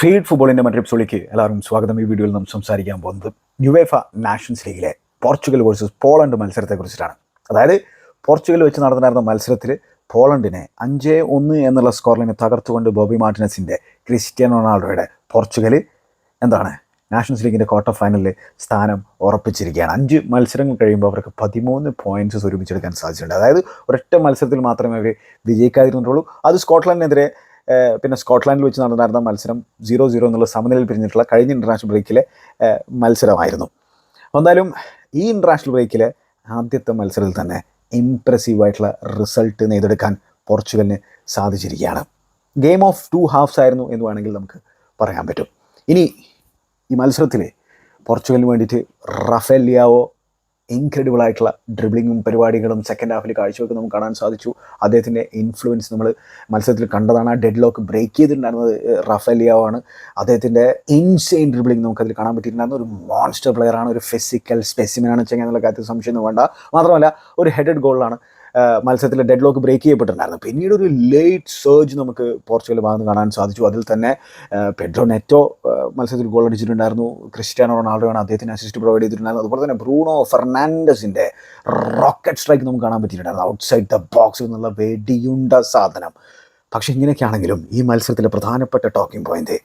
Feed ഫുട്ബോളിന്റെ മറ്റൊരു എപ്പിസോഡിലേക്ക് എല്ലാവരും സ്വാഗതം. ഈ വീഡിയോയിൽ നാം സംസാരിക്കാൻ പോകുന്നത് യുവേഫ നാഷൻസ് ലീഗിലെ പോർച്ചുഗൽ വേഴ്സസ് പോളണ്ട് മത്സരത്തെക്കുറിച്ചിട്ടാണ്. അതായത് പോർച്ചുഗൽ വെച്ച് നടന്നിരുന്ന മത്സരത്തിൽ പോളണ്ടിനെ അഞ്ച് ഒന്ന് എന്നുള്ള സ്കോറിനെ തകർത്തുകൊണ്ട് ബോബി മാർട്ടിനസിന്റെ ക്രിസ്ത്യാനോ റൊണാൾഡോയുടെ പോർച്ചുഗൽ എന്താണ്? നാഷൻസ് ലീഗിന്റെ ക്വാർട്ടർ ഫൈനലിൽ സ്ഥാനം ഉറപ്പിച്ചിരിക്കുകയാണ്. അഞ്ച് മത്സരങ്ങൾ കഴിയുമ്പോൾ അവർക്ക് പതിമൂന്ന് പോയിന്റ്സ് ഒരുമിച്ചെടുക്കാൻ സാധിച്ചിട്ടുണ്ട് അതായത് ഒരൊറ്റ മത്സരത്തിൽ മാത്രമേ അവർ വിജയിക്കാതിരുന്നുള്ളൂ അത് സ്കോട്ട്ലൻഡിനെതിരെ പിന്നെ സ്കോട്ട്ലാൻഡിൽ വെച്ച് നടന്നായിരുന്ന മത്സരം സീറോ സീറോ എന്നുള്ള സമനിലയിൽ പിരിഞ്ഞിട്ടുള്ള കഴിഞ്ഞ ഇന്റർനാഷണൽ ബ്രേക്കിലെ മത്സരമായിരുന്നു. എന്തായാലും ഈ ഇന്റർനാഷണൽ ബ്രേക്കിലെ ആദ്യത്തെ മത്സരത്തിൽ തന്നെ ഇംപ്രസീവ് ആയിട്ടുള്ള റിസൾട്ട് നേടിയെടുക്കാൻ പോർച്ചുഗലിന് സാധിച്ചിരിക്കുകയാണ്. ഗെയിം ഓഫ് ടു ഹാഫ്സ് ആയിരുന്നു എന്ന് വേണമെങ്കിൽ നമുക്ക് പറയാൻ പറ്റും. ഇനി ഈ മത്സരത്തിൽ പോർച്ചുഗലിന് വേണ്ടിയിട്ട് റഫേൽ ലിയാവോ ഇൻക്രെഡിബിൾ ആയിട്ടുള്ള ഡ്രിബ്ലിങ്ങും പരിപാടികളും സെക്കൻഡ് ഹാഫിൽ കാഴ്ചവെക്ക് നമുക്ക് കാണാൻ സാധിച്ചു. അദ്ദേഹത്തിന്റെ ഇൻഫ്ലുവൻസ് നമ്മൾ മത്സരത്തിൽ കണ്ടതാണ്. ആ ഡെഡ് ലോക്ക് ബ്രേക്ക് ചെയ്തിട്ടുണ്ടായിരുന്നത് റഫേലിയോ ആണ് അദ്ദേഹത്തിന്റെ ഇൻസെയിൻ ഡ്രിബ്ലിംഗ് നമുക്കതിൽ കാണാൻ പറ്റിയിട്ടുണ്ടായിരുന്ന. ഒരു മോൺസ്റ്റർ പ്ലെയറാണ് ഒരു ഫിസിക്കൽ സ്പെസിമിനാണ് വെച്ചാൽ എന്നുള്ള കാര്യത്തിൽ സംശയമൊന്നും വേണ്ട. മാത്രമല്ല ഒരു ഹെഡഡ് ഗോളിലാണ് മത്സരത്തിൽ ഡെഡ് ലോക്ക് ബ്രേക്ക് ചെയ്യപ്പെട്ടിട്ടുണ്ടായിരുന്നു. പിന്നീട് ഒരു ലേറ്റ് സർജ് നമുക്ക് പോർച്ചുഗൽ ഭാഗത്ത് കാണാൻ സാധിച്ചു. അതിൽ തന്നെ പെഡ്രോ നെറ്റോ മത്സരത്തിൽ ഗോൾ അടിച്ചിട്ടുണ്ടായിരുന്നു. റൊണാൾഡോ ആണ് അദ്ദേഹത്തിന് അസിസ്റ്റ് പ്രൊവൈഡ് ചെയ്തിട്ടുണ്ടായിരുന്നു അതുപോലെ തന്നെ ബ്രൂണോ ഫെർണാണ്ടസിന്റെ റോക്കറ്റ് സ്ട്രൈക്ക് നമുക്ക് കാണാൻ പറ്റിയിട്ടുണ്ടായിരുന്നു. ഔട്ട്സൈഡ് ദ ബോക്സ് എന്നുള്ള വെടിയുണ്ട സാധനം. പക്ഷെ ഇങ്ങനെയൊക്കെയാണെങ്കിലും ഈ മത്സരത്തിലെ പ്രധാനപ്പെട്ട talking point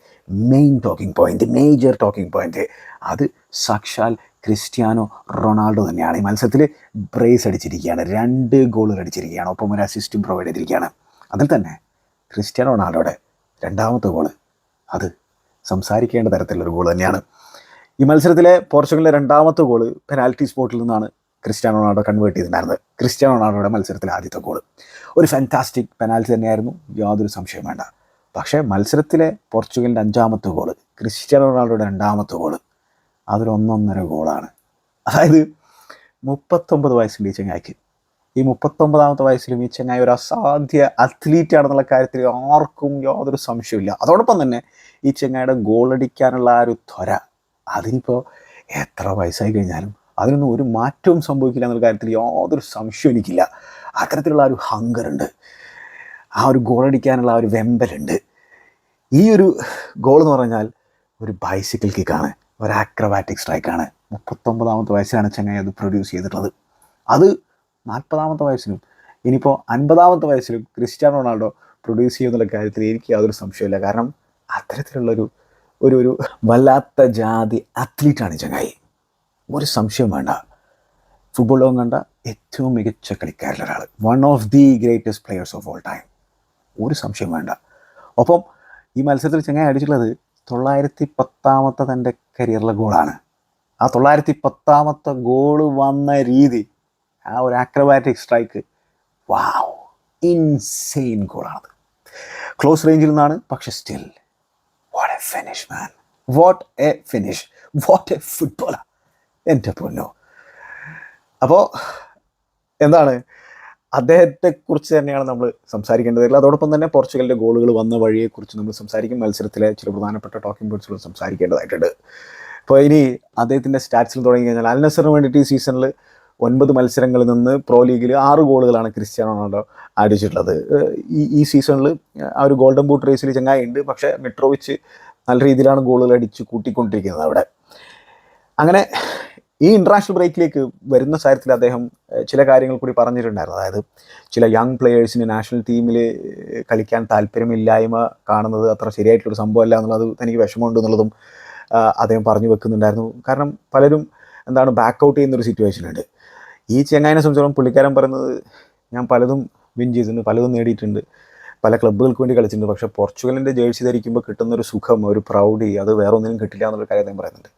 main talking point major talking point അത് സാക്ഷാൽ ക്രിസ്ത്യാനോ റൊണാൾഡോ തന്നെയാണ്. ഈ മത്സരത്തിൽ ബ്രേസ് അടിച്ചിരിക്കുകയാണ്. രണ്ട് ഗോളുകൾ അടിച്ചിരിക്കുകയാണ്. ഒപ്പം ഒരു അസിസ്റ്റും പ്രൊവൈഡ് ചെയ്തിരിക്കുകയാണ്. അതിൽ തന്നെ ക്രിസ്ത്യാനോ റൊണാൾഡോയുടെ രണ്ടാമത്തെ ഗോൾ അത് സംസാരിക്കേണ്ട തരത്തിലുള്ളൊരു ഗോൾ തന്നെയാണ്. ഈ മത്സരത്തിലെ പോർച്ചുഗലിലെ രണ്ടാമത്തെ ഗോൾ പെനാൽറ്റി സ്പോട്ടിൽ നിന്നാണ് ക്രിസ്ത്യാനോ റൊണാൾഡോ കൺവേർട്ട് ചെയ്തിട്ടുണ്ടായിരുന്നത്. ക്രിസ്ത്യാനോ റൊണാൾഡോയുടെ മത്സരത്തിലെ ആദ്യത്തെ ഗോൾ ഒരു ഫാന്റാസ്റ്റിക് പെനാൽറ്റി തന്നെയായിരുന്നു. യാതൊരു സംശയം വേണ്ട. പക്ഷേ മത്സരത്തിലെ പോർച്ചുഗലിന്റെ അഞ്ചാമത്തെ ഗോൾ ക്രിസ്ത്യാനോ റൊണാൾഡോയുടെ രണ്ടാമത്തെ ഗോൾ അതൊരു ഒന്നൊന്നര ഗോളാണ്. അതായത് മുപ്പത്തൊമ്പത് വയസ്സിൽ ഈ ചങ്ങായിക്ക്. ഈ മുപ്പത്തൊമ്പതാമത്തെ വയസ്സിലും ഈ ചങ്ങായി ഒരു അസാധ്യ അത്ലീറ്റ് ആണെന്നുള്ള കാര്യത്തിൽ ആർക്കും യാതൊരു സംശയമില്ല അതോടൊപ്പം തന്നെ ഈ ചങ്ങായിയുടെ ഗോളടിക്കാനുള്ള ആ ഒരു ത്വര അതിനിപ്പോൾ എത്ര വയസ്സായി കഴിഞ്ഞാലും അതിനൊന്നും ഒരു മാറ്റവും സംഭവിക്കില്ല എന്നുള്ള കാര്യത്തിൽ യാതൊരു സംശയവും എനിക്കില്ല. അത്തരത്തിലുള്ള ഒരു ഹങ്കറുണ്ട് ആ ഒരു ഗോളടിക്കാനുള്ള ആ ഒരു വെമ്പലുണ്ട്. ഈ ഒരു ഗോൾ എന്ന് പറഞ്ഞാൽ ഒരു ബൈസിക്കിൾ കിക്കാണ് ഒരു ആക്രബാറ്റിക് സ്ട്രൈക്കാണ് മുപ്പത്തൊമ്പതാമത്തെ വയസ്സിലാണ് ചെങ്ങായി അത് പ്രൊഡ്യൂസ് ചെയ്തിട്ടുള്ളത്. അത് നാൽപ്പതാമത്തെ വയസ്സിലും ഇനിയിപ്പോൾ അൻപതാമത്തെ വയസ്സിലും ക്രിസ്റ്റ്യാനോ റൊണാൾഡോ പ്രൊഡ്യൂസ് ചെയ്യുന്നുള്ള കാര്യത്തിൽ എനിക്ക് യാതൊരു സംശയമില്ല കാരണം അത്തരത്തിലുള്ളൊരു ഒരു ഒരു വല്ലാത്ത ജാതി അത്ലീറ്റാണ് ചെങ്ങായി. ഒരു സംശയം വേണ്ട. ഫുട്ബോൾ ലോകം കണ്ട ഏറ്റവും മികച്ച കളിക്കാരിൽ ഒരാൾ one of the greatest players of all time ഒരു സംശയം വേണ്ട. ഒപ്പം ഈ മത്സരത്തിൽ ചെങ്ങായി അടിച്ചിട്ടുള്ളത് തൊള്ളായിരത്തി പത്താമത്തെ തന്റെ കരിയറിലെ ഗോളാണ്. ആ തൊള്ളായിരത്തി പത്താമത്തെ ഗോൾ വന്ന രീതി ആ ഒരു ആക്രബാറ്റിക് സ്ട്രൈക്ക് വാവ് ഇൻസെയിൻ ഗോളാണത്. ക്ലോസ് റേഞ്ചിൽ നിന്നാണ് പക്ഷെ still what a finish man what a finish what a ഫുട്ബോളാണ് എന്റെ പൊന്നോ. അപ്പോൾ എന്താണ്? അദ്ദേഹത്തെക്കുറിച്ച് തന്നെയാണ് നമ്മൾ സംസാരിക്കേണ്ടത്. അതോടൊപ്പം തന്നെ പോർച്ചുഗലിന്റെ ഗോളുകൾ വന്ന വഴിയെക്കുറിച്ച് നമ്മൾ സംസാരിക്കും. മത്സരത്തിലെ ചില പ്രധാനപ്പെട്ട ടോക്കിംഗ് പോയിന്റ്സുകൾ സംസാരിക്കേണ്ടതായിട്ടുണ്ട്. അപ്പോൾ ഇനി അദ്ദേഹത്തിന്റെ സ്റ്റാറ്റ്സിൽ തുടങ്ങി കഴിഞ്ഞാൽ അൽനസറിന് വേണ്ടിയിട്ട് ഈ സീസണിൽ ഒൻപത് മത്സരങ്ങളിൽ നിന്ന് പ്രോ ലീഗിൽ ആറ് ഗോളുകളാണ് ക്രിസ്ത്യാനോ റൊണാൾഡോ അടിച്ചിട്ടുള്ളത്. ഈ ഈ സീസണിൽ ആ ഒരു ഗോൾഡൻ ബൂട്ട് റേസിൽ ചങ്ങായി ഉണ്ട് പക്ഷേ മെട്രോവിച്ച് നല്ല രീതിയിലാണ് ഗോളുകൾ അടിച്ച് കൂട്ടിക്കൊണ്ടിരിക്കുന്നത് അവിടെ. അങ്ങനെ ഈ ഇന്റർനാഷണൽ ബ്രേക്കിലേക്ക് വരുന്ന കാര്യത്തിൽ അദ്ദേഹം ചില കാര്യങ്ങൾ കൂടി പറഞ്ഞിട്ടുണ്ടായിരുന്നു. അതായത് ചില യങ് പ്ലെയേഴ്സിന് നാഷണൽ ടീമിൽ കളിക്കാൻ താല്പര്യമില്ലായ്മ കാണുന്നത് അത്ര ശരിയായിട്ടുള്ളൊരു സംഭവമല്ല എന്നുള്ളത് തനിക്ക് വിഷമമുണ്ട് എന്നുള്ളതും അദ്ദേഹം പറഞ്ഞു വെക്കുന്നുണ്ടായിരുന്നു. കാരണം പലരും എന്താണ് ബാക്ക് ഔട്ട് ചെയ്യുന്നൊരു സിറ്റുവേഷൻ ഉണ്ട്. ഈ ചെങ്ങായിനെ സംബന്ധിച്ചോളം പുള്ളിക്കാരൻ പറയുന്നത് ഞാൻ പലതും വിൻ ചെയ്തിട്ടുണ്ട് പലതും നേടിയിട്ടുണ്ട് പല ക്ലബ്ബുകൾക്ക് വേണ്ടി കളിച്ചിട്ടുണ്ട്. പക്ഷേ പോർച്ചുഗലിന്റെ ജേഴ്സി ധരിക്കുമ്പോൾ കിട്ടുന്ന ഒരു സുഖം ഒരു പ്രൗഡി അത് വേറെ ഒന്നിനും കിട്ടില്ല എന്നുള്ള കാര്യം അദ്ദേഹം പറയുന്നുണ്ട്.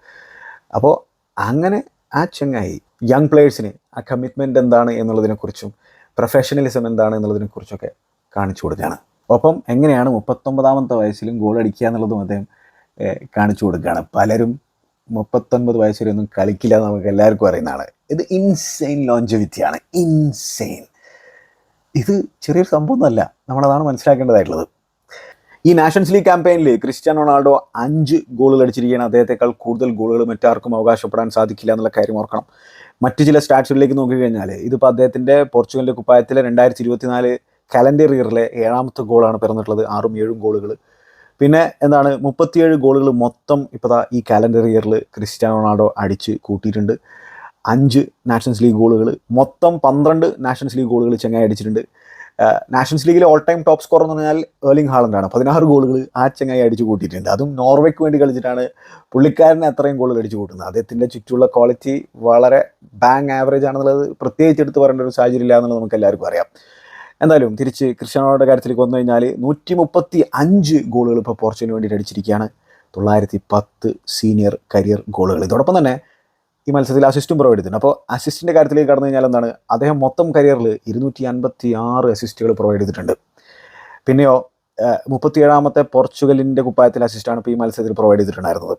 അപ്പോൾ അങ്ങനെ ആ ചങ്ങായി യങ് പ്ലേയേഴ്സിന് ആ കമ്മിറ്റ്മെന്റ് എന്താണ് എന്നുള്ളതിനെക്കുറിച്ചും പ്രൊഫഷണലിസം എന്താണ് എന്നുള്ളതിനെക്കുറിച്ചൊക്കെ കാണിച്ചു കൊടുക്കുകയാണ്. ഒപ്പം എങ്ങനെയാണ് മുപ്പത്തൊമ്പതാമത്തെ വയസ്സിലും ഗോൾ അടിക്കുക എന്നുള്ളതും അദ്ദേഹം കാണിച്ചു കൊടുക്കുകയാണ്. പലരും മുപ്പത്തൊൻപത് വയസ്സിലൊന്നും കളിക്കില്ല എന്ന് നമുക്ക് എല്ലാവർക്കും അറിയുന്നതാണ് ഇത് ഇൻസെയിൻ ലോഞ്ചവിറ്റിയാണ് ഇൻസെയിൻ ഇത് ചെറിയൊരു സംഭവമൊന്നുമല്ല നമ്മളതാണ് മനസ്സിലാക്കേണ്ടതായിട്ടുള്ളത്. ഈ നാഷൻസ് ലീഗ് ക്യാമ്പയിനിൽ ക്രിസ്ത്യാനോ റൊണാൾഡോ അഞ്ച് ഗോളുകൾ അടിച്ചിരിക്കുകയാണ്. അദ്ദേഹത്തെക്കാൾ കൂടുതൽ ഗോളുകൾ മറ്റാർക്കും അവകാശപ്പെടാൻ സാധിക്കില്ല എന്നുള്ള കാര്യം ഓർക്കണം. മറ്റു ചില സ്റ്റാറ്റ്സുകളിലേക്ക് നോക്കിക്കഴിഞ്ഞാൽ ഇതിപ്പോൾ അദ്ദേഹത്തിന്റെ പോർച്ചുഗലിന്റെ കുപ്പായത്തിലെ രണ്ടായിരത്തി ഇരുപത്തിനാല് കലണ്ടർ ഇയറിലെ ഏഴാമത്തെ ഗോളാണ് പിറന്നിട്ടുള്ളത്. ആറും ഏഴും ഗോളുകൾ പിന്നെ എന്താണ് മുപ്പത്തിയേഴ് ഗോളുകൾ മൊത്തം ഇപ്പോൾ ഈ കലണ്ടർ ഇയറിൽ ക്രിസ്ത്യാനോ റൊണാൾഡോ അടിച്ച് കൂട്ടിയിട്ടുണ്ട്. അഞ്ച് നാഷൻസ് ലീഗ് ഗോളുകൾ മൊത്തം പന്ത്രണ്ട് നാഷൻസ് ലീഗ് ഗോളുകൾ ചെങ്ങായി അടിച്ചിട്ടുണ്ട്. നാഷൻസ് ലീഗിലെ ഓൾ ടൈം ടോപ്പ് സ്കോർ എന്ന് പറഞ്ഞാൽ ഏർലിംഗ് ഹാളണ്ടാണ് പതിനാറ് ഗോളുകൾ ആ ചെങ്ങായി അടിച്ചു കൂട്ടിയിട്ടുണ്ട്. അതും നോർവേക്ക് വേണ്ടി കളിച്ചിട്ടാണ് പുള്ളിക്കാരനെ അത്രയും ഗോളുകൾ അടിച്ചു കൂട്ടുന്നത്. അദ്ദേഹത്തിന്റെ ചുറ്റുമുള്ള ക്വാളിറ്റി വളരെ ബാങ് ആവറേജ് ആണെന്നുള്ളത് പ്രത്യേകിച്ച് എടുത്ത് പറയേണ്ട ഒരു സാഹചര്യം ഇല്ല എന്നുള്ളത് നമുക്ക് എല്ലാവർക്കും അറിയാം. എന്തായാലും തിരിച്ച് ക്രിസ്ത്യാനോയുടെ കാര്യത്തിലേക്ക് വന്നു കഴിഞ്ഞാൽ നൂറ്റി മുപ്പത്തി അഞ്ച് ഗോളുകൾ ഇപ്പോൾ പോർച്ചുഗലിന് വേണ്ടിയിട്ട് അടിച്ചിരിക്കുകയാണ്. തൊള്ളായിരത്തി പത്ത് സീനിയർ കരിയർ ഗോളുകൾ. ഇതോടൊപ്പം തന്നെ ഈ മത്സരത്തിൽ അസിസ്റ്റും പ്രൊവൈഡ് ചെയ്തിട്ടുണ്ട്. അപ്പോൾ അസിസ്റ്റിന്റെ കാര്യത്തിലേക്ക് കടന്നു കഴിഞ്ഞാൽ എന്താണ്? അദ്ദേഹം മൊത്തം കരിയറിൽ ഇരുന്നൂറ്റി അൻപത്തി ആറ് അസിസ്റ്റുകൾ പ്രൊവൈഡ് ചെയ്തിട്ടുണ്ട്. പിന്നെയോ മുപ്പത്തിയേഴാമത്തെ പോർച്ചുഗലിന്റെ കുപ്പായത്തിൽ അസിസ്റ്റാണ് ഇപ്പോൾ ഈ മത്സരത്തിൽ പ്രൊവൈഡ് ചെയ്തിട്ടുണ്ടായിരുന്നത്.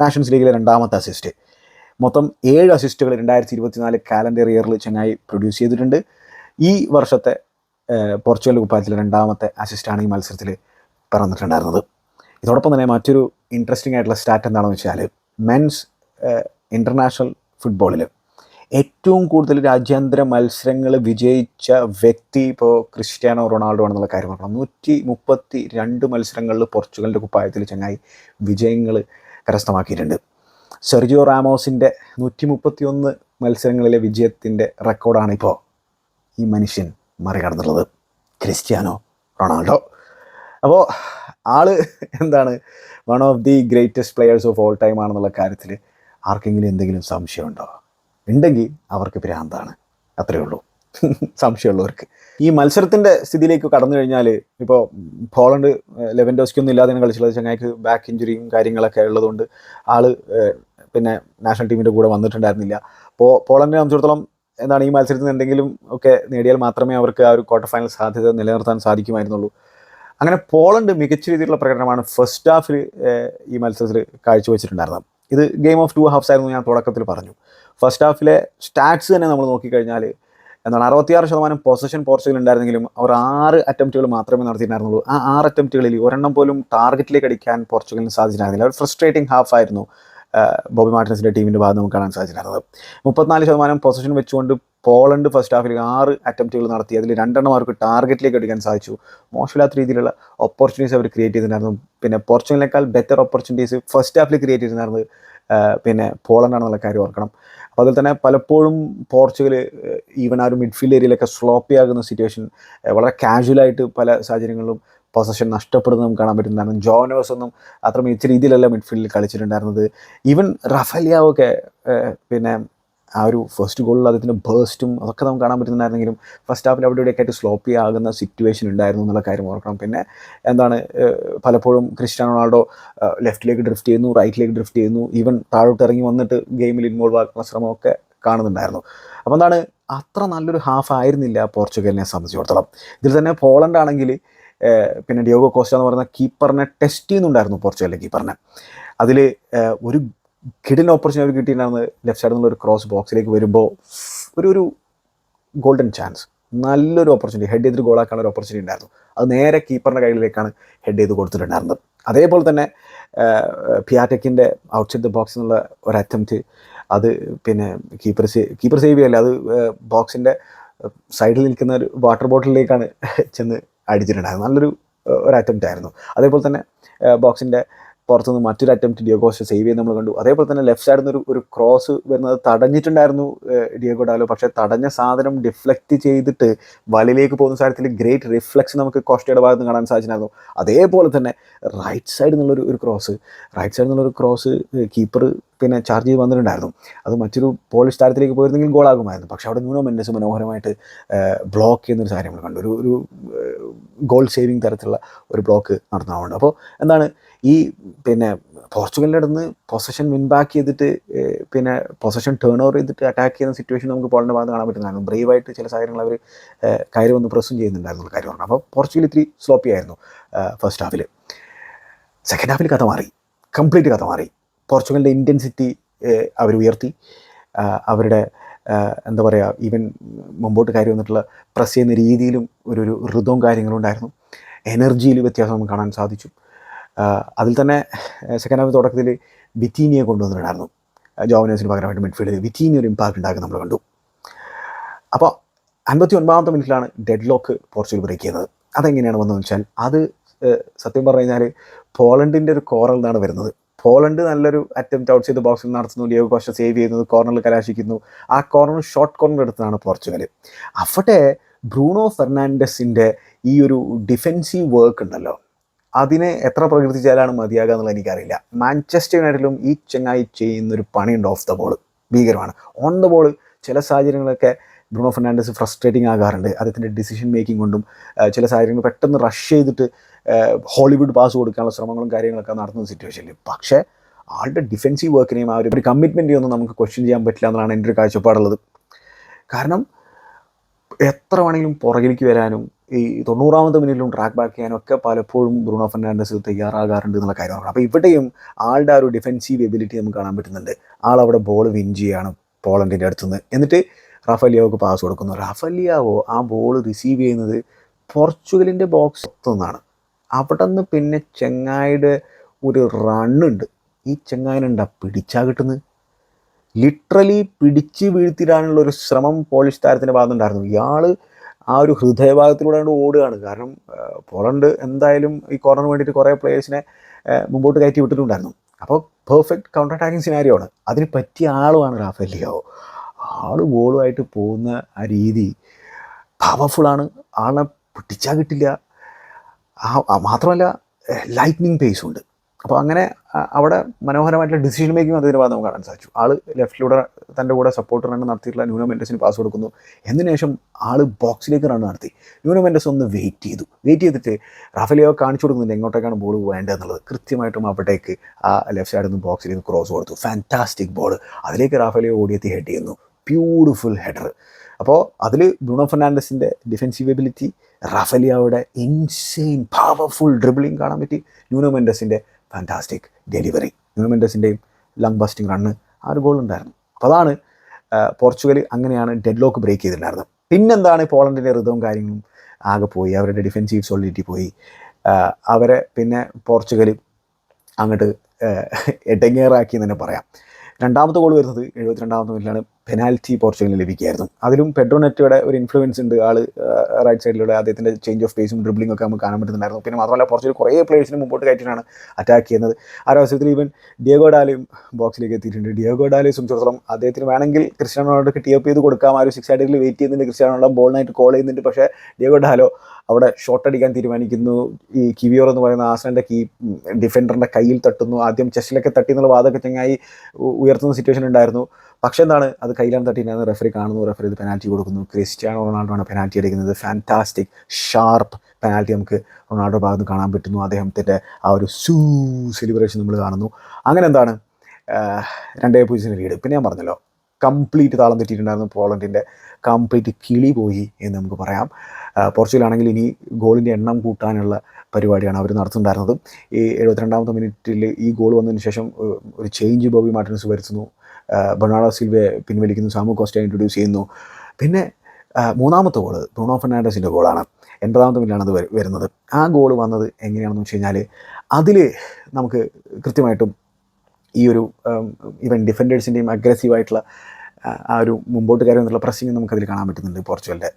നാഷൻസ് ലീഗിലെ രണ്ടാമത്തെ അസിസ്റ്റ് മൊത്തം ഏഴ് അസിസ്റ്റുകൾ രണ്ടായിരത്തി ഇരുപത്തിനാല് കാലണ്ടർ ഇയറിൽ ചെന്നൈ പ്രൊഡ്യൂസ് ചെയ്തിട്ടുണ്ട്. ഈ വർഷത്തെ പോർച്ചുഗൽ കുപ്പായത്തിലെ രണ്ടാമത്തെ അസിസ്റ്റാണ് ഈ മത്സരത്തിൽ പറഞ്ഞിട്ടുണ്ടായിരുന്നത് ഇതോടൊപ്പം തന്നെ മറ്റൊരു ഇൻട്രസ്റ്റിംഗ് ആയിട്ടുള്ള സ്റ്റാറ്റ് എന്താണെന്ന് വെച്ചാൽ മെൻസ് ഇന്റർനാഷണൽ ഫുട്ബോളിൽ ഏറ്റവും കൂടുതൽ രാജ്യാന്തര മത്സരങ്ങൾ വിജയിച്ച വ്യക്തി ഇപ്പോൾ ക്രിസ്ത്യാനോ റൊണാൾഡോ ആണെന്നുള്ള കാര്യം പറഞ്ഞു നൂറ്റി മുപ്പത്തി രണ്ട് മത്സരങ്ങളിൽ പോർച്ചുഗലിന്റെ കുപ്പായത്തിൽ ചങ്ങായി വിജയങ്ങൾ കരസ്ഥമാക്കിയിട്ടുണ്ട്. സെർജിയോ റാമോസിന്റെ നൂറ്റി മുപ്പത്തി ഒന്ന് മത്സരങ്ങളിലെ വിജയത്തിന്റെ റെക്കോർഡാണ് ഇപ്പോൾ ഈ മനുഷ്യൻ മറികടന്നുള്ളത്. Cristiano Ronaldo. അപ്പോൾ ആൾ എന്താണ്? One of the greatest players of all time ആണെന്നുള്ള കാര്യത്തിൽ ആർക്കെങ്കിലും എന്തെങ്കിലും സംശയമുണ്ടോ? ഉണ്ടെങ്കിൽ അവർക്ക് ഭ്രാന്താണ്. അത്രയേ ഉള്ളൂ. സംശയമുള്ളവർക്ക്. ഈ മത്സരത്തിന്റെ സ്ഥിതിയിലേക്ക് കടന്നു കഴിഞ്ഞാൽ ഇപ്പോൾ പോളണ്ട് ലെവൻഡോസ്കി ഒന്നും ഇല്ലാതെ കളിച്ചുള്ളത് ചങ്ങായിക്ക് ബാക്ക് ഇഞ്ചുറിയും കാര്യങ്ങളൊക്കെ ഉള്ളതുകൊണ്ട് ആൾ പിന്നെ നാഷണൽ ടീമിന്റെ കൂടെ വന്നിട്ടുണ്ടായിരുന്നില്ല. അപ്പോൾ പോളണ്ടിനെ സംബന്ധിച്ചിടത്തോളം എന്താണ് ഈ മത്സരത്തിൽ നിന്ന് എന്തെങ്കിലും ഒക്കെ നേടിയാൽ മാത്രമേ അവർക്ക് ആ ഒരു ക്വാർട്ടർ ഫൈനൽ സാധ്യത നിലനിർത്താൻ സാധിക്കുമായിരുന്നുള്ളൂ. അങ്ങനെ പോളണ്ട് മികച്ച രീതിയിലുള്ള പ്രകടനമാണ് ഫസ്റ്റ് ഹാഫിൽ ഈ മത്സരത്തിൽ കാഴ്ചവെച്ചിട്ടുണ്ടായിരുന്നത്. ഇത് ഗെയിം ഓഫ് ടു ഹാഫ്സ് ആയിരുന്നു ഞാൻ തുടക്കത്തിൽ പറഞ്ഞു. ഫസ്റ്റ് ഹാഫിലെ സ്റ്റാറ്റ്സ് തന്നെ നമ്മൾ നോക്കിക്കഴിഞ്ഞാൽ എന്താണ് അറുപത്തിയാറ് ശതമാനം പൊസഷൻ പോർച്ചുഗൽ ഉണ്ടായിരുന്നെങ്കിലും അവർ ആറ് അറ്റംപ്റ്റുകൾ മാത്രമേ നടത്തിയിട്ടുണ്ടായിരുന്നുള്ളൂ. ആ ആറ് അറ്റംപ്റ്റുകളിൽ ഒരെണ്ണം പോലും ടാർഗറ്റിലേക്ക് അടിക്കാൻ പോർച്ചുഗലിന് സാധിച്ചിട്ടുണ്ടായിരുന്നില്ല ഒരു ഫ്രസ്ട്രേറ്റിംഗ് ഹാഫ് ആയിരുന്നു. ബോബി മാർട്ടിൻസിന്റെ ടീമിന്റെ ഭാഗത്ത് നമുക്ക് കാണാൻ സാധിച്ചിട്ടുണ്ടായിരുന്നത് മുപ്പത്തിനാല് ശതമാനം പൊസിഷൻ വെച്ചുകൊണ്ട് പോളണ്ട് ഫസ്റ്റ് ഹാഫിൽ ആറ് അറ്റംപ്റ്റുകൾ നടത്തി. അതിൽ രണ്ടെണ്ണം അവർക്ക് ടാർഗറ്റിലേക്ക് അടിക്കാൻ സാധിച്ചു. മോശമില്ലാത്ത രീതിയിലുള്ള ഓപ്പർച്യൂണിറ്റീസ് അവർ ക്രിയേറ്റ് ചെയ്തിട്ടുണ്ടായിരുന്നു. പിന്നെ പോർച്ചുഗലിനേക്കാൾ ബെറ്റർ ഓപ്പർച്യൂണിറ്റീസ് ഫസ്റ്റ് ഹാഫിൽ ക്രിയേറ്റ് ചെയ്തിട്ടുണ്ടായിരുന്നത് പിന്നെ പോളണ്ടാണെന്നുള്ള കാര്യം ഓർക്കണം. അപ്പോൾ അതിൽ തന്നെ പലപ്പോഴും പോർച്ചുഗൽ ഈവൻ ആ ഒരു മിഡ്ഫീൽഡ് ഏരിയയിലൊക്കെ സ്ലോപ്പി ആകുന്ന സിറ്റുവേഷൻ വളരെ കാഷ്വലായിട്ട് പല സാഹചര്യങ്ങളിലും പൊസഷൻ നഷ്ടപ്പെടുന്നത് നമുക്ക് കാണാൻ പറ്റുന്നതാണ് ജോനോസ് ഒന്നും അത്ര മികച്ച രീതിയിലല്ല മിഡ്ഫീൽഡിൽ കളിച്ചിട്ടുണ്ടായിരുന്നത്. ഈവൻ റഫലിയാവൊക്കെ പിന്നെ ആ ഒരു ഫസ്റ്റ് ഗോളിൽ അദ്ദേഹത്തിന്റെ ബേസ്റ്റും അതൊക്കെ നമുക്ക് കാണാൻ പറ്റുന്നുണ്ടായിരുന്നെങ്കിലും ഫസ്റ്റ് ഹാഫിൽ അവിടെ ഇവിടെയൊക്കെ ആയിട്ട് സ്ലോപ്പി ആകുന്ന സിറ്റുവേഷൻ ഉണ്ടായിരുന്നു എന്നുള്ള കാര്യം ഓർക്കണം. പിന്നെ എന്താണ് പലപ്പോഴും ക്രിസ്ത്യാനോ റൊണാൾഡോ ലെഫ്റ്റിലേക്ക് ഡ്രിഫ്റ്റ് ചെയ്യുന്നു റൈറ്റിലേക്ക് ഡ്രിഫ്റ്റ് ചെയ്യുന്നു ഈവൻ താഴോട്ട് ഇറങ്ങി വന്നിട്ട് ഗെയിമിൽ ഇൻവോൾവ് ആക്കുന്ന ശ്രമമൊക്കെ കാണുന്നുണ്ടായിരുന്നു. അപ്പോൾ എന്താണ് അത്ര നല്ലൊരു ഹാഫ് ആയിരുന്നില്ല പോർച്ചുഗലിനെ സംബന്ധിച്ചിടത്തോളം. ഇതിൽ തന്നെ പോളണ്ട് ആണെങ്കിൽ പിന്നെ ഡിയോഗോ കോസ്റ്റ എന്ന് പറയുന്ന കീപ്പറിനെ ടെസ്റ്റ് ചെയ്യുന്നുണ്ടായിരുന്നു പോർച്ചുഗലിലെ കീപ്പറിനെ. അതിൽ ഒരു കിഡിൻ ഓപ്പർച്യൂണിറ്റി അവർ കിട്ടിയിട്ടുണ്ടായിരുന്നത് ലെഫ്റ്റ് സൈഡിൽ നിന്നുള്ള ഒരു ക്രോസ് ബോക്സിലേക്ക് വരുമ്പോൾ ഒരു ഒരു ഗോൾഡൻ ചാൻസ് നല്ലൊരു ഓപ്പർച്യൂണിറ്റി ഹെഡ് ചെയ്തിട്ട് ഗോളാക്കാനുള്ള ഒരു ഓപ്പർച്യൂണിറ്റി ഉണ്ടായിരുന്നു. അത് നേരെ കീപ്പറിന്റെ കയ്യിലേക്കാണ് ഹെഡ് ചെയ്ത് കൊടുത്തിട്ടുണ്ടായിരുന്നത്. അതേപോലെ തന്നെ പിയാറ്റക്കിന്റെ ഔട്ട്സൈഡ് ദ ബോക്സ് എന്നുള്ള ഒരു അറ്റംപ്റ്റ് അത് പിന്നെ കീപ്പർ കീപ്പർ സേവ് ചെയ്യല്ല? അത് ബോക്സിന്റെ സൈഡിൽ നിൽക്കുന്ന ഒരു വാട്ടർ ബോട്ടിലേക്കാണ് ചെന്ന് അടിച്ചിട്ടുണ്ടായിരുന്നത് നല്ലൊരു ഒരു അറ്റംപ്റ്റ് ആയിരുന്നു. അതേപോലെ തന്നെ ബോക്സിന്റെ പുറത്തുനിന്ന് മറ്റൊരു അറ്റംപ്റ്റ് ഡിയോഗോസ് സേവ് ചെയ്ത് നമ്മൾ കണ്ടു. അതേപോലെ തന്നെ ലെഫ്റ്റ് സൈഡിൽ നിന്ന് ഒരു ഒരു ക്രോസ് വരുന്നത് തടഞ്ഞിട്ടുണ്ടായിരുന്നു ഡിയോഗോ ഡാലോ പക്ഷേ തടഞ്ഞ സാധനം ഡിഫ്ലക്റ്റ് ചെയ്തിട്ട് വലയിലേക്ക് പോകുന്ന സാധനത്തിൽ ഗ്രേറ്റ് റിഫ്ലക്സ് നമുക്ക് കോസ്റ്റയുടെ ഭാഗത്ത് കാണാൻ സാധിച്ചിട്ടുണ്ടായിരുന്നു. അതേപോലെ തന്നെ റൈറ്റ് സൈഡിൽ നിന്നുള്ളൊരു ഒരു ക്രോസ് റൈറ്റ് സൈഡിൽ നിന്നുള്ളൊരു ക്രോസ് കീപ്പർ പിന്നെ ചാർജ് ചെയ്ത് വന്നിട്ടുണ്ടായിരുന്നു. അത് മറ്റൊരു പോളിഷ് താരത്തിലേക്ക് പോയിരുന്നെങ്കിൽ ഗോളാകുമായിരുന്നു പക്ഷെ അവിടെ ന്യൂനോ മെൻഡസ് മനോഹരമായിട്ട് ബ്ലോക്ക് ചെയ്യുന്നൊരു കാര്യം നമ്മൾ കണ്ടു. ഒരു ഒരു ഗോൾ സേവിങ് തരത്തിലുള്ള ഒരു ബ്ലോക്ക് നടന്നാവുണ്ട് അപ്പോൾ എന്താണ് ഈ പിന്നെ പോർച്ചുഗലിന്റെ അടുത്ത് പൊസഷൻ വിൻ ബാക്ക് ചെയ്തിട്ട് പിന്നെ പൊസഷൻ ടേൺ ഓവർ ചെയ്തിട്ട് അറ്റാക്ക് ചെയ്യുന്ന സിറ്റുവേഷൻ നമുക്ക് പോളിന്റെ ഭാഗത്ത് കാണാൻ പറ്റുന്നതാണ് ബ്രേവായിട്ട് ചില സാഹചര്യങ്ങൾ അവർ കയറി വന്ന് പ്രസ്സും ചെയ്യുന്നുണ്ടായിരുന്നു കാര്യമാണ് അപ്പോൾ പോർച്ചുഗൽ ഇത്തിരി സ്ലോപ്പി ആയിരുന്നു ഫസ്റ്റ് ഹാഫിൽ സെക്കൻഡ് ഹാഫിൽ കഥ മാറി. കംപ്ലീറ്റ് കഥ മാറി. പോർച്ചുഗലിന്റെ ഇന്റൻസിറ്റി അവർ ഉയർത്തി. അവരുടെ എന്താ പറയുക ഈവൻ മുമ്പോട്ട് കാര്യം വന്നിട്ടുള്ള പ്രസ് ചെയ്യുന്ന രീതിയിലും ഒരു ഒരു ഋതവും കാര്യങ്ങളും ഉണ്ടായിരുന്നു. എനർജിയിൽ വ്യത്യാസം നമുക്ക് കാണാൻ സാധിച്ചു. അതിൽ തന്നെ സെക്കൻഡ് ഹാഫ് തുടക്കത്തിൽ വിറ്റീനിയെ കൊണ്ടുവന്നിട്ടുണ്ടായിരുന്നു. ജോവനേഴ്സിന് പകരമായിട്ട് മിഡ്ഫീൽഡിൽ വിറ്റീനി ഒരു ഇമ്പാക്റ്റ് ഉണ്ടാക്കി നമ്മൾ കണ്ടു. അപ്പോൾ അൻപത്തി ഒൻപതാമത്തെ മിനിറ്റിലാണ് ഡെഡ് ലോക്ക് പോർച്ചുഗൽ ബ്രേക്ക് ചെയ്യുന്നത്. അതെങ്ങനെയാണ് വന്നതെന്ന് വെച്ചാൽ അത് സത്യം പറഞ്ഞു കഴിഞ്ഞാൽ പോളണ്ടിന്റെ ഒരു കോറൽ നിന്നാണ് വരുന്നത്. പോളണ്ട് നല്ലൊരു അറ്റംപ്റ്റ് ഔട്ട് ചെയ്ത് ബോക്സിൽ നടത്തുന്നു. ലിയോ കോശ സേവ് ചെയ്യുന്നത്. കോർണറിൽ കലാശിക്കുന്നു. ആ കോർണർ ഷോർട്ട് കോർണർ എടുത്തതാണ് പോർച്ചുഗൽ അവിടെ ബ്രൂണോ ഫെർണാണ്ടസിന്റെ ഈ ഒരു ഡിഫെൻസീവ് വർക്ക് ഉണ്ടല്ലോ. അതിനെ എത്ര പ്രകീർത്തിച്ചാലാണ് മതിയാകുക എന്നുള്ളത് എനിക്കറിയില്ല. മാഞ്ചസ്റ്റർ യുണൈറ്റഡിലും ഈ ചെങ്ങായി ചെയ്യുന്നൊരു പണിയുണ്ട് ഓഫ് ദ ബോൾ ഭീകരമാണ്. ഓൺ ദ ബോൾ ചില സാഹചര്യങ്ങളൊക്കെ ബ്രൂണോ ഫെർണാണ്ടസ് ഫ്രസ്ട്രേറ്റിംഗ് ആകാറുണ്ട്. അദ്ദേഹത്തിന്റെ ഡിസിഷൻ മേക്കിംഗ് കൊണ്ടും ചില സാഹചര്യങ്ങൾ പെട്ടെന്ന് റഷ് ചെയ്തിട്ട് ഹോളിവുഡ് പാസ് കൊടുക്കാനുള്ള ശ്രമങ്ങളും കാര്യങ്ങളൊക്കെ നടത്തുന്ന സിറ്റുവേഷനിൽ പക്ഷേ ആളുടെ ഡിഫെൻസീവ് വർക്കിനെയും ആ ഒരു കമ്മിറ്റ്മെന്റ് ഒന്നും നമുക്ക് ക്വസ്റ്റ്യൻ ചെയ്യാൻ പറ്റില്ല എന്നാണ് എന്റെ ഒരു കാഴ്ചപ്പാടുള്ളത്. കാരണം എത്ര വേണമെങ്കിലും പുറകിലേക്ക് വരാനും ഈ തൊണ്ണൂറാമത്തെ മിനിറ്റിലും ട്രാക്ക് ബാക്ക് ചെയ്യാനും ഒക്കെ പലപ്പോഴും ബ്രൂണോ ഫെർണാണ്ടസ് തയ്യാറാകാറുണ്ട് എന്നുള്ള കാര്യമാണ്. അപ്പോൾ ഇവിടെയും ആളുടെ ആ ഒരു ഡിഫെൻസീവ് എബിലിറ്റി നമുക്ക് കാണാൻ പറ്റുന്നുണ്ട്. ആൾ അവിടെ ബോൾ വിൻ ചെയ്യാണ് പോളണ്ടിന്റെ അടുത്തുനിന്ന്. എന്നിട്ട് റാഫലിയാവോക്ക് പാസ് കൊടുക്കുന്നു. റാഫലിയാവോ ആ ബോൾ റിസീവ് ചെയ്യുന്നത് പോർച്ചുഗലിന്റെ ബോക്സ് നിന്നാണ്. അവിടെ നിന്ന് പിന്നെ ചെങ്ങായിയുടെ ഒരു റണ്ണുണ്ട് ഈ ചെങ്ങായിനുണ്ടാ പിടിച്ചാ കിട്ടുന്നത് ലിറ്ററലി പിടിച്ച് വീഴ്ത്തിടാനുള്ള ഒരു ശ്രമം പോളിഷ് താരത്തിന്റെ ഭാഗത്തുണ്ടായിരുന്നു ഇയാൾ ആ ഒരു ഹൃദയഭാഗത്തിലൂടെ കൊണ്ട് ഓടുകയാണ്. കാരണം പോളണ്ട് എന്തായാലും ഈ കോർണർ വേണ്ടിയിട്ട് കുറേ പ്ലേയേഴ്സിനെ മുമ്പോട്ട് കയറ്റി വിട്ടിട്ടുണ്ടായിരുന്നു. അപ്പോൾ പെർഫെക്റ്റ് കൗണ്ടർ അറ്റാക്കിംഗ് സിനാരിയോ ആണ്. അതിന് പറ്റിയ ആളുമാണ് റാഫേലിയാവോ ആൾ ബോളുമായിട്ട് പോകുന്ന ആ രീതി പവർഫുള്ളാണ് ആളെ പിടിച്ചാൽ കിട്ടില്ല. ആ- മാത്രമല്ല ലൈറ്റ്നിങ് പേസ് ഉണ്ട്. അപ്പോൾ അങ്ങനെ അവിടെ മനോഹരമായിട്ടുള്ള ഡിസിഷൻ മേക്കിംഗ് അതിന് ഭാഗം നമുക്ക് കാണാൻ സാധിച്ചു. ആൾ ലെഫ്റ്റിലൂടെ തന്റെ കൂടെ സപ്പോർട്ട് റൺ നടത്തിയിട്ടുള്ള ന്യൂനോ മെൻഡസിന് പാസ് കൊടുക്കുന്നു. എന്നതിന് ശേഷം ആൾ ബോക്സിലേക്ക് റൺ നടത്തി. ന്യൂനോ മെൻഡസ് ഒന്ന് വെയിറ്റ് ചെയ്തു. വെയിറ്റ് ചെയ്തിട്ട് റാഫലിയോ കാണിച്ചു കൊടുക്കുന്നില്ല എങ്ങോട്ടേക്കാണ് ബോൾ വേണ്ടതെന്നുള്ളത് കൃത്യമായിട്ടും അവിടേക്ക് ആ ലെഫ്റ്റ് സൈഡിൽ നിന്ന് ബോക്സിലേക്ക് ക്രോസ് കൊടുത്തു. ഫാന്റാസ്റ്റിക് ബോൾ അതിലേക്ക് റാഫലിയോ ഓടിയെത്തി ഹെഡ് ചെയ്യുന്നു. ബ്യൂട്ടിഫുൾ ഹെഡർ അപ്പോൾ അതിൽ ബ്രൂണോ ഫെർണാണ്ടസിന്റെ ഡിഫെൻസീവ് എബിലിറ്റി റഫലിയാവുടെ ഇൻസെയിൻ പവർഫുൾ ഡ്രിബിളിംഗ് കാണാൻ പറ്റി. ന്യൂനോ മെൻഡസിന്റെ ഫാന്റാസ്റ്റിക് ഡെലിവറി ന്യൂനോ മെൻഡസിന്റെയും ലങ് ബാസ്റ്റിംഗ് റണ്ണ് ആ ഒരു ഗോൾ ഉണ്ടായിരുന്നു. അപ്പോൾ അതാണ് പോർച്ചുഗൽ അങ്ങനെയാണ് ഡെഡ് ലോക്ക് ബ്രേക്ക് ചെയ്തിട്ടുണ്ടായിരുന്നത്. പിന്നെന്താണ് പോളണ്ടിന്റെ ഋതവും കാര്യങ്ങളും? ആകെ പോയി അവരുടെ ഡിഫെൻസീവ് സോളിഡിറ്റി പോയി. അവരെ പിന്നെ പോർച്ചുഗൽ അങ്ങോട്ട് എടങ്ങേറാക്കി എന്ന് തന്നെ പറയാം. രണ്ടാമത്തെ ഗോൾ വരുന്നത് എഴുപത്തിരണ്ടാമത്തെ മിനിറ്റിലാണ് പെനാൽറ്റി പോർച്ചുഗലിന് ലഭിക്കുകയായിരുന്നു. അതിലും പെഡ്രോനെറ്റയുടെ ഒരു ഇൻഫ്ലുവൻസ് ഉണ്ട്. ആൾ റൈറ്റ് സൈഡിലൂടെ അദ്ദേഹത്തിന്റെ ചേഞ്ച് ഓഫ് പേസും ഡ്രിബ്ലിംഗ് ഒക്കെ നമുക്ക് കാണാൻ പറ്റുന്നുണ്ടായിരുന്നു. പിന്നെ മാത്രമല്ല പോർച്ചുഗൽ കുറേ പ്ലേയേഴ്സിന് മുമ്പോട്ട് കയറ്റിയിട്ടാണ് അറ്റാക്ക് ചെയ്യുന്നത്. ആ ഒരു അവസരത്തിൽ ഈവൻ ഡിയോഗോ ഡാലയും ബോക്സിലേക്ക് എത്തിയിട്ടുണ്ട്. ഡിയോഗോ ഡാലയെ സംബന്ധിച്ചിടത്തോളം അദ്ദേഹത്തിന് വേണമെങ്കിൽ റൊണാൾഡോക്ക് ടീ അപ്പ് ചെയ്ത് കൊടുക്കാം. ആ ഒരു സിക്സ് സൈഡിൽ വെയിറ്റ് ചെയ്യുന്നുണ്ട്. റൊണാൾഡോ ബോളിനായിട്ട് കോൾ ചെയ്യുന്നുണ്ട്. പക്ഷേ ഡിയോഗോ ഡാലോ അവിടെ ഷോട്ട് അടിക്കാൻ തീരുമാനിക്കുന്നു. ഈ കിവിയോർ എന്ന് പറയുന്ന ആസനന്റെ കീ ഡിഫൻഡറിന്റെ കയ്യിൽ തട്ടുന്നു. ആദ്യം ചെസ്റ്റിലൊക്കെ തട്ടി എന്നുള്ള വാദമൊക്കെ ചങ്ങായി ഉയർത്തുന്ന സിറ്റുവേഷൻ ഉണ്ടായിരുന്നു. പക്ഷേ എന്താണ്? അത് കയ്യിലാണ് തട്ടിയിരുന്നത്. റെഫറി കാണുന്നു. റെഫറി ഇത് പെനാൽറ്റി കൊടുക്കുന്നു. ക്രിസ്ത്യാനോ റൊണാൾഡോ ആണ് പെനാൽറ്റി അടിക്കുന്നത്. ഫാന്റാസ്റ്റിക് ഷാർപ്പ് പെനാൽറ്റി നമുക്ക് റൊണാൾഡോ ഭാഗത്ത് കാണാൻ പറ്റുന്നു. അദ്ദേഹത്തിന്റെ ആ ഒരു സൂ സെലിബ്രേഷൻ നമ്മൾ കാണുന്നു. അങ്ങനെ എന്താണ്? രണ്ടേ പൂജ്യത്തിന് ലീഡ് പിന്നെ ഞാൻ പറഞ്ഞല്ലോ. കംപ്ലീറ്റ് താളം തെറ്റിയിട്ടുണ്ടായിരുന്നു പോളണ്ടിന്റെ കംപ്ലീറ്റ് കിളി പോയി എന്ന് നമുക്ക് പറയാം. പോർച്ചുഗൽ ആണെങ്കിൽ ഇനി ഗോളിന്റെ എണ്ണം കൂട്ടാനുള്ള പരിപാടിയാണ് അവർ നടത്തുന്നുണ്ടായിരുന്നത്. ഈ എഴുപത്തിരണ്ടാമത്തെ മിനിറ്റിൽ ഈ ഗോൾ വന്നതിന് ശേഷം ഒരു ചേഞ്ച് ബോബി മാർട്ടിൻസ് വരുത്തുന്നു. ബർണാഡോ സിൽവയെ പിൻവലിക്കുന്നു സാമു കോസ്റ്റ ഇൻട്രൊഡ്യൂസ് ചെയ്യുന്നു. പിന്നെ മൂന്നാമത്തെ ഗോൾ ബ്രൂണോ ഫെർണാണ്ടസിന്റെ ഗോളാണ്. എൺപതാമത്തെ മിനിറ്റാണ് അത് വരു- വരുന്നത്. ആ ഗോൾ വന്നത് എങ്ങനെയാണെന്ന് വെച്ച് കഴിഞ്ഞാൽ അതിൽ നമുക്ക് കൃത്യമായിട്ടും ഈ ഒരു ഈവൻ ഡിഫൻഡേഴ്സിന്റെയും അഗ്രസീവായിട്ടുള്ള ആ ഒരു മുമ്പോട്ട് കയറി എന്നുള്ള പ്രസ്സിങ് നമുക്കതിൽ കാണാൻ പറ്റുന്നുണ്ട് പോർച്ചുഗലിന്റെ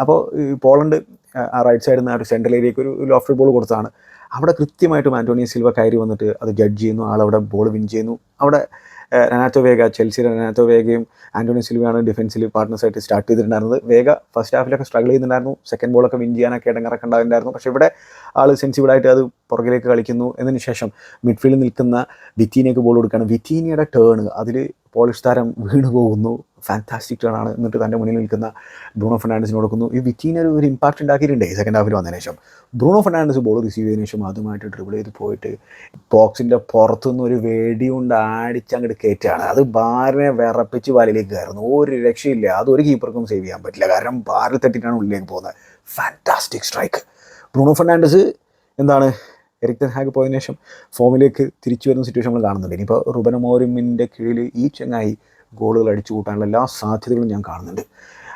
അപ്പോൾ പോളണ്ട് ആ, റൈറ്റ് സൈഡിൽ നിന്ന് ആ ഒരു സെൻട്രൽ ഏരിയയ്ക്ക് ഒരു ലോഫ്റ്റ് ബോൾ കൊടുത്താണ്. അവിടെ കൃത്യമായിട്ടും ആന്റോണിയോ സിൽവ കയറി വന്നിട്ട് അത് ജഡ്ജ് ചെയ്യുന്നു. ആളവിടെ ബോൾ വിൻ ചെയ്യുന്നു. അവിടെ റെനാറ്റോ വേഗ ചെൽസിയിലെ റെനാറ്റോ വേഗയും ആന്റോണിയോ സിൽവയാണ് ഡിഫൻസിൽ പാർട്ട്നേഴ്സായിട്ട് സ്റ്റാർട്ട് ചെയ്തിട്ടുണ്ടായിരുന്നത്. വേഗ ഫസ്റ്റ് ഹാഫിലൊക്കെ സ്ട്രഗിൾ ചെയ്യുന്നുണ്ടായിരുന്നു. സെക്കൻഡ് ബോളൊക്കെ വിൻ ചെയ്യാനൊക്കെ ഇടങ്ങറൊക്കെ പക്ഷേ ഇവിടെ ആൾ സെൻസിബിളായിട്ട് അത് പുറകിലേക്ക് കളിക്കുന്നു. എന്നതിന് ശേഷം മിഡ്ഫീൽഡിൽ നിൽക്കുന്ന വിത്തീനയ്ക്ക് ബോൾ കൊടുക്കുകയാണ്. വിറ്റീനിയുടെ ടേൺ അതിൽ പോളിഷ് താരം വീണു പോകുന്നു. ഫാന്റാസ്റ്റിക് ടേൺ ആണ് എന്നിട്ട് തന്റെ മുന്നിൽ നിൽക്കുന്ന ബ്രൂണോ ഫെർണാണ്ടസിന് കൊടുക്കുന്നു. ഈ വിറ്റീനെ ഒരു ഇമ്പാക്റ്റ് ഉണ്ടാക്കിയിട്ടുണ്ട് സെക്കൻഡ് ഹാഫിൽ വന്നതിന് ശേഷം. ബ്രൂണോ ഫെർണാണ്ടസ് ബോൾ റിസീവ് ചെയ്തതിനു ശേഷം അതുമായിട്ട് ഡ്രിബിൾ ചെയ്ത് പോയിട്ട് ബോക്സിന്റെ പുറത്തുനിന്ന് ഒരു വേടി കൊണ്ട് അടിച്ച് അങ്ങോട്ട് കയറ്റുകയാണ്. അത് ബാറിനെ വിറപ്പിച്ച് വലയിലേക്ക് കയറുന്നു. ഒരു രക്ഷയില്ല. അത് ഒരു കീപ്പർക്കും സേവ് ചെയ്യാൻ പറ്റില്ല. കാരണം ബാറിൽ തട്ടിയിട്ടാണ് ഉള്ളിലേക്ക് പോകുന്നത്. ഫാന്റാസ്റ്റിക് സ്ട്രൈക്ക് ബ്രൂണോ ഫെർണാണ്ടസ് എന്താണ് എറിക് ഹാഗ് പോയതിനു ശേഷം ഫോമിലേക്ക് തിരിച്ചു വരുന്ന സിറ്റുവേഷൻ നമ്മൾ കാണുന്നുണ്ട്. ഇനിയിപ്പോൾ റുബൻ മോറിമിന്റെ കീഴിൽ ഈ ചെങ്ങായി ഗോളുകൾ അടിച്ചു കൂട്ടാനുള്ള എല്ലാ സാധ്യതകളും ഞാൻ കാണുന്നുണ്ട്.